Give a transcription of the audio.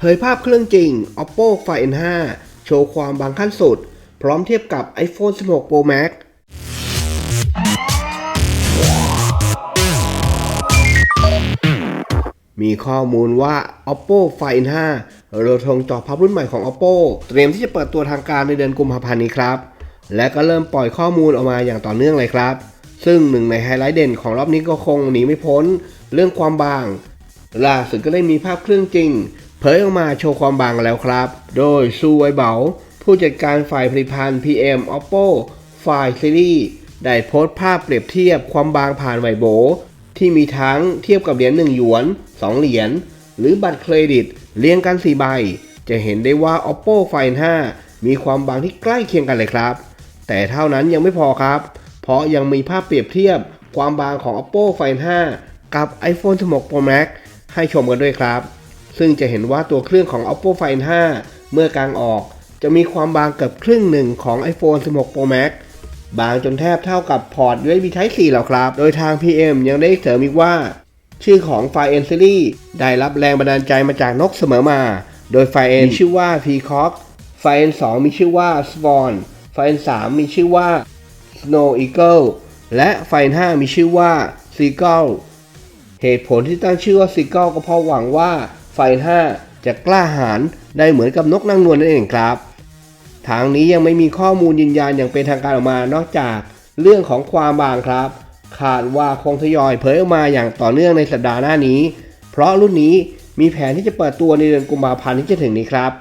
เผยภาพเครื่องจริง Oppo Find 5 โชว์ความบางขั้นสุด พร้อมเทียบกับ iPhone 16 Pro Max มีข้อมูลว่า Oppo Find 5เรือธงจอพับรุ่นใหม่ของ Oppo เตรียมที่จะเปิดตัวทางการในเดือนกุมภาพันธ์นี้ครับ และก็เริ่มปล่อยข้อมูลออกมาอย่างต่อเนื่องเลยครับ ซึ่งหนึ่งในไฮไลท์เด่นของรอบนี้ก็คงหนีไม่พ้น เรื่องความบาง ล่าสุดก็ได้มีภาพเครื่องจริง เผยออกมาโชว์ความบางแล้วครับ โดยซูไวเบาผู้จัดการฝ่ายผลิตภัณฑ์ PM Oppo ฝ่ายซีรีส์ได้โพสต์ภาพเปรียบเทียบความบางผ่านไวโบ ที่มีทั้งเทียบกับเหรียญ1หยวน 2 เหรียญ หรือบัตรเครดิตเรียงกัน 4 ใบ จะเห็นได้ว่า Oppo Find 5 มีความบางที่ใกล้เคียงกันเลยครับ แต่เท่านั้นยังไม่พอครับ เพราะยังมีภาพเปรียบเทียบความบางของ Oppo Find 5 กับ iPhone 16 Pro Max ให้ชมกันด้วยครับ ซึ่งจะเห็นว่าตัวเครื่องของ Oppo Find 5 เมื่อกลางออก จะมีความบางเกือบครึ่งหนึ่งของ iPhone 16 Pro Max บางจนแทบเท่ากับพอร์ต USB Type C แล้วครับ โดยทาง PM ยังได้เสริมอีกว่า ชื่อของไฟ N Series ได้รับแรงบันดาลใจมาจากนกเสมอมา โดยไฟ N มีชื่อว่า Peacock ไฟ N 2มีชื่อว่า Swan ไฟ N 3มีชื่อว่า Snow Eagle และไฟ N 5มีชื่อว่า Seagull เหตุผลที่ตั้งชื่อว่า Seagull ก็เพราะหวังว่า ไฟ N 5จะกล้าหาญได้เหมือนกับนกนางนวลนั่นเองครับ ทางนี้ยังไม่มีข้อมูลยืนยันอย่างเป็นทางการออกมานอกจากเรื่องของความบางครับ คาดว่าคงทยอยเผยออกมาอย่างต่อเนื่องในสัปดาห์หน้านี้ เพราะรุ่นนี้มีแผนที่จะเปิดตัวในเดือนกุมภาพันธ์ที่จะถึงนี้ครับ